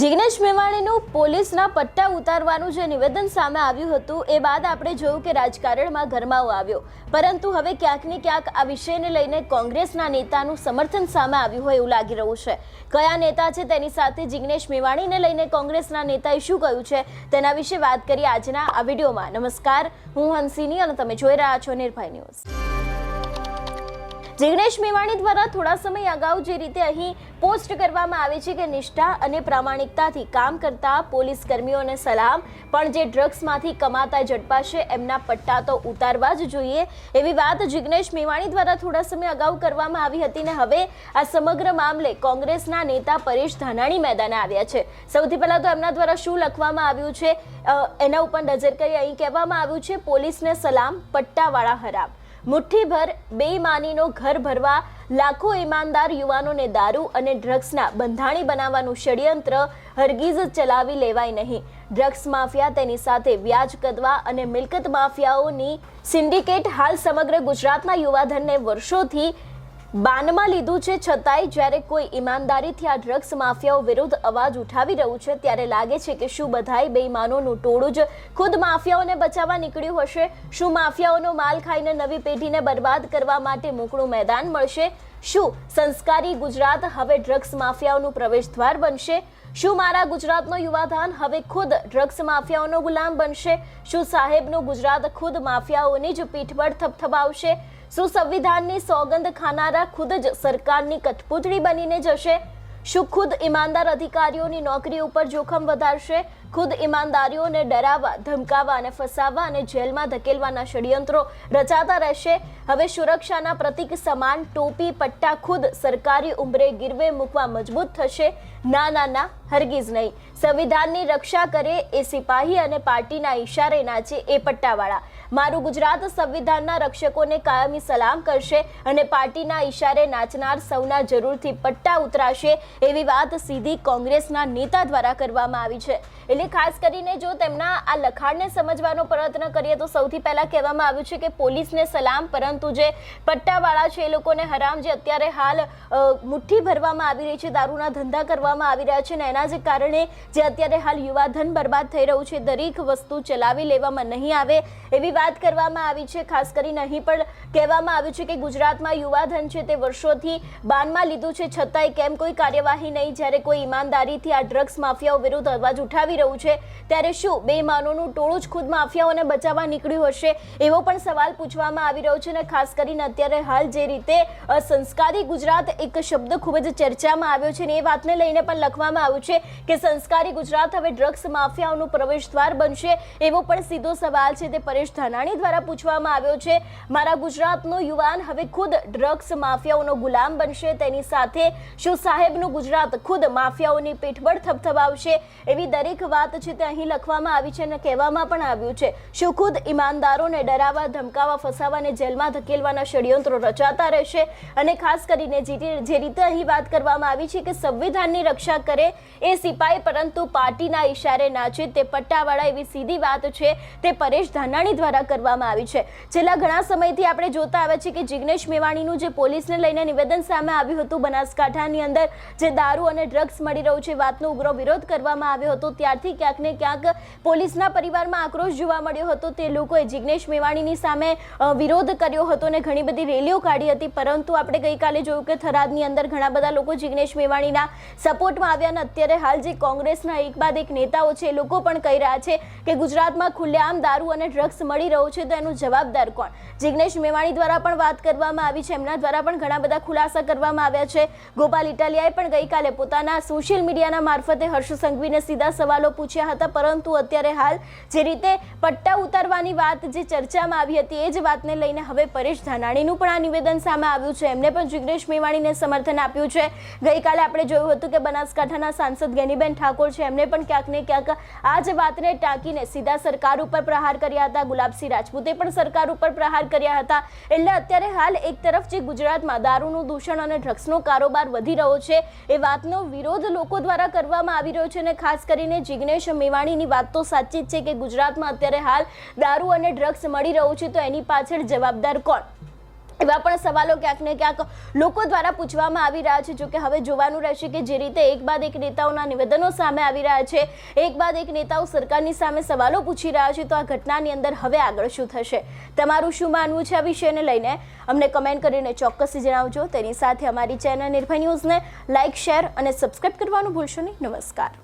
જિગ્નેશ મેવાણીનું પોલીસના પટ્ટા ઉતારવાનું જે નિવેદન સામે આવ્યું હતું, એ બાદ આપણે જોયું કે રાજકારણમાં ગરમાવો આવ્યો. પરંતુ હવે ક્યાંક ને ક્યાંક આ વિષયને લઈને કોંગ્રેસના નેતાનું સમર્થન સામે આવ્યું હોય એવું લાગી રહ્યું છે. કયા નેતા છે તેની સાથે જિગ્નેશ મેવાણીને લઈને કોંગ્રેસના નેતાએ શું કહ્યું છે, તેના વિશે વાત કરીએ આજના આ વિડીયોમાં. નમસ્કાર, હું હંસિની અને તમે જોઈ રહ્યા છો નિર્ભય ન્યૂઝ. જિગ્નેશ મેવાણી દ્વારા થોડા સમય અગાઉ જે રીતે અહીં પોસ્ટ કરવામાં આવે છે કે નિષ્ઠા અને પ્રામાણિકતાથી કામ કરતા પોલીસ કર્મીઓને સલામ, પણ જે ડ્રગ્સમાંથી કમાતા ઝડપાશે એમના પટ્ટા તો ઉતારવા જ જોઈએ. એવી વાત જિગ્નેશ મેવાણી દ્વારા થોડા સમય અગાઉ કરવામાં આવી હતી ને હવે આ સમગ્ર મામલે કોંગ્રેસના નેતા પરેશ ધાનાણી મેદાને આવ્યા છે. સૌથી પહેલા તો એમના દ્વારા શું લખવામાં આવ્યું છે? એના ઉપર નજર કરી અહીં કહેવામાં આવ્યું છે, પોલીસને સલામ, પટ્ટાવાળા હરામ. મુઠ્ઠીભર બેઈમાનીનો ઘર ભરવા લાખો ઈમાનદાર યુવાનોને દારૂ અને ડ્રગ્સના બંધાણી બનાવવાનું ષડયંત્ર હરગીઝ ચલાવી લેવાય નહીં. ડ્રગ્સ માફિયા તેની સાથે વ્યાજ કદવા અને મિલકત માફિયાઓની સિન્ડિકેટ હાલ સમગ્ર ગુજરાતના યુવાધનને વર્ષોથી બાનમાં લીધું છે છતાંય જ્યારે કોઈ ઈમાનદારીથી આ ડ્રગ્સ માફિયાઓ વિરુદ્ધ અવાજ ઉઠાવી રહ્યું છે, ત્યારે લાગે છે કે શું બધાય બેઈમાનોનું ટોળું જ ખુદ માફિયાઓને બચાવવા નીકળ્યું હશે? શું માફિયાઓનો માલ ખાઈને નવી પેઢીને બરબાદ કરવા માટે મોકળું મેદાન મળશે? શું સંસ્કારી ગુજરાત હવે ડ્રગ્સ માફિયાઓનું પ્રવેશદ્વાર બનશે? શું મારા ગુજરાતનો યુવાધાન હવે ખુદ ડ્રગ્સ માફિયાઓનો ગુલામ બનશે? શું સાહેબનું ગુજરાત ખુદ માફિયાઓની જ પીઠબળ થપથપાવશે? શું સંવિધાનની સોગંદ ખાનારા ખુદ જ સરકારની કઠપૂતળી બનીને જશે. શું ખુદ ઈમાનદાર અધિકારીઓની નોકરી ઉપર જોખમ વધારશે? ખુદ ઈમાનદારીઓને ડરાવવા, ધમકાવવા અને ફસાવવા અને જેલમાં ધકેલવાના ષડયંત્રો રચાતા રહેશે. હવે સુરક્ષાના પ્રતીક સમાન ટોપી, પટ્ટા ખુદ સરકારી ઉંબરે ગીરવે મૂકવા મજબૂત થશે. ના ના ના, હરગીઝ નહીં. સંવિધાનની રક્ષા કરે એ સિપાહી અને પાર્ટીના ઈશારે નાચે એ પટ્ટાવાળા. મારું ગુજરાત સંવિધાનના રક્ષકોને કાયમી સલામ કરશે અને પાર્ટીના ઈશારે નાચનાર સૌના જરૂરથી પટ્ટા ઉતરાશે એવી વાત સીધી કોંગ્રેસના નેતા દ્વારા કરવામાં આવી છે. એટલે ખાસ કરીને જો તેમના આ લખાણને સમજવાનો પ્રયત્ન કરીએ તો સૌથી પહેલા કહેવામાં આવ્યું છે કે પોલીસને સલામ, પરંતુ જે પટ્ટાવાળા છે એ લોકોને હરામ જે અત્યારે હાલ મુઠ્ઠી ભરવામાં આવી રહી છે, દારૂના ધંધા કરવામાં આવી રહ્યા છે ને એના જ કારણે જે અત્યારે હાલ યુવાધન બરબાદ થઈ રહ્યું છે, દરેક વસ્તુ ચલાવી લેવામાં નહીં આવે એવી વાત કરવામાં આવી છે. ખાસ કરીને અહીં પણ કહેવામાં આવ્યું છે કે ગુજરાતમાં યુવાધન છે તે વર્ષોથી બાનમાં લીધું છે, છતાંય કેમ કોઈ કાર્યવાહી નહીં? જ્યારે કોઈ ઈમાનદારીથી આ ડ્રગ્સ માફિયાઓ વિરુદ્ધ અવાજ ઉઠાવી રહ્યું છે. ત્યારે શું બેઈમાનોનું ટોળું જ ખુદ માફિયાઓને બચાવવા નીકળ્યું હશે? એવો પણ સવાલ પૂછવામાં આવી રહ્યો છે અને ખાસ કરીને અત્યારે હાલ જે રીતે સંસ્કારી ગુજરાત એક શબ્દ ખૂબ જ ચર્ચામાં આવ્યો છે અને એ વાતને લઈને પણ લખવામાં આવ્યું છે કે સંસ્કારી ગુજરાત હવે ડ્રગ્સ માફિયાઓનું પ્રવેશદ્વાર બનશે એવો પણ સીધો સવાલ છે તે પરેશ ધાનાણી દ્વારા પૂછવામાં આવ્યો છે. મારા ગુજરાતનો યુવાન હવે ખુદ ડ્રગ્સ માફિયાઓનો ગુલામ બનશે. તેની સાથે શું સાહેબનું ગુજરાત ખુદ માફિયાઓની પીઠબળ થપથપાવશે? એવી દરેક વાત છે તે અહીં લખવામાં આવી છે અને કહેવામાં પણ આવ્યું છે. શું ખુદ ઈમાનદારોને ડરાવવા, ધમકાવવા ફસાવવા અને જેલમાં ધકેલવાના ષડયંત્રો રચાતા રહેશે અને ખાસ કરીને જે રીતે અહીં વાત કરવામાં આવી છે કે સંવિધાનની રક્ષા કરે એ સિપાઈ પરંતુ પાર્ટીના ઈશારે નાચે તે પટ્ટાવાળા એવી સીધી વાત છે તે પરેશ ધાનાણી દ્વારા કરવામાં આવી છે. છેલ્લા ઘણા સમયથી આપણે જોતા આવે છે કે જિગ્નેશ મેવાણીનું જે પોલીસને લઈને નિવેદન સામે આવ્યું હતું બનાસકાંઠાની અંદર જે દારૂ અને ડ્રગ્સ મળી રહ્યું છે, વાતનો ઉગ્ર વિરોધ કરવામાં આવ્યો હતો. ત્યારથી ક્યાંક ને ક્યાંક પોલીસના પરિવારમાં આક્રોશ જોવા મળ્યો હતો. તે લોકોએ જિગ્નેશ મેવાણીની સામે વિરોધ કર્યો હતો અને ઘણી બધી રેલીઓ કાઢી હતી. પરંતુ આપણે ગઈકાલે જોયું કે થરાદની અંદર ઘણા બધા લોકો જિગ્નેશ મેવાણીના સપોર્ટમાં આવ્યા અને અત્યારે હાલ જે કોંગ્રેસના એક બાદ એક નેતાઓ છે, એ લોકો પણ કહી રહ્યા છે કે ગુજરાતમાં ખુલ્લેઆમ દારૂ અને ડ્રગ્સ મળી રહ્યું છે, તો એનું જવાબદાર કોણ? જિગ્નેશ મેવાણી દ્વારા પણ વાત કરવામાં આવી છે. એમના દ્વારા પણ ઘણા બધા ખુલાસા કરવામાં આવ્યા છે. ગોપાલ ઇટાલિયાએ પણ ગઈકાલે પોતાના સોશિયલ મીડિયાના મારફતે હર્ષ સંઘવીને સીધા સવાલો પૂછ્યા હતા, પરંતુ અત્યારે હાલ જે રીતે પટ્ટા ઉતારવાની વાત જે ચર્ચામાં આવી હતી, એ જ વાતને લઈને હવે પરેશ ધાનાણીનું પણ આ નિવેદન સામે આવ્યું છે. એમને પણ જિગ્નેશ મેવાણીને સમર્થન આપ્યું છે. ગઈકાલે આપણે જોયું હતું કે બનાસકાંઠાના સાંસદ ગેનીબેન ઠાકોર છે, એમને પણ ક્યાંક ને ક્યાંક આ જ વાતને ટાંકીને સીધા સરકાર ઉપર પ્રહાર કર્યા હતા. ગુલાબસિંહ રાજપૂતે પણ સરકાર ઉપર પ્રહાર કર્યા હતા. એટલે અત્યારે હાલ એક તરફ જે ગુજરાતમાં દારૂનું દૂષણ અને ડ્રગ્સનો કારોબાર વધી રહ્યો છે, એ વાતનો વિરોધ લોકો દ્વારા કરવામાં આવી રહ્યો છે અને ખાસ કરીને જિગ્નેશ મેવાણીની વાત તો સાચી જ છે કે ગુજરાતમાં અત્યારે હાલ દારૂ અને ડ્રગ્સ મળી રહ્યું છે, તો એની પાછળ જવાબદાર કોણ? એવા પણ સવાલો ક્યાંક ને ક્યાંક લોકો દ્વારા પૂછવામાં આવી રહ્યા છે, જોકે હવે જોવાનું રહેશે કે જે રીતે એક બાદ એક નેતાઓના નિવેદનો સામે આવી રહ્યા છે, એક બાદ એક નેતાઓ સરકારની સામે સવાલો પૂછી રહ્યા છે, તો આ ઘટનાની અંદર હવે આગળ શું થશે? તમારું શું માનવું છે આ વિષયને લઈને? અમને કમેન્ટ કરીને ચોક્કસથી જણાવજો. તેની સાથે અમારી ચેનલ નિર્ભય ન્યૂઝને લાઇક, શેર અને સબસ્ક્રાઇબ કરવાનું ભૂલશો નહીં. નમસ્કાર.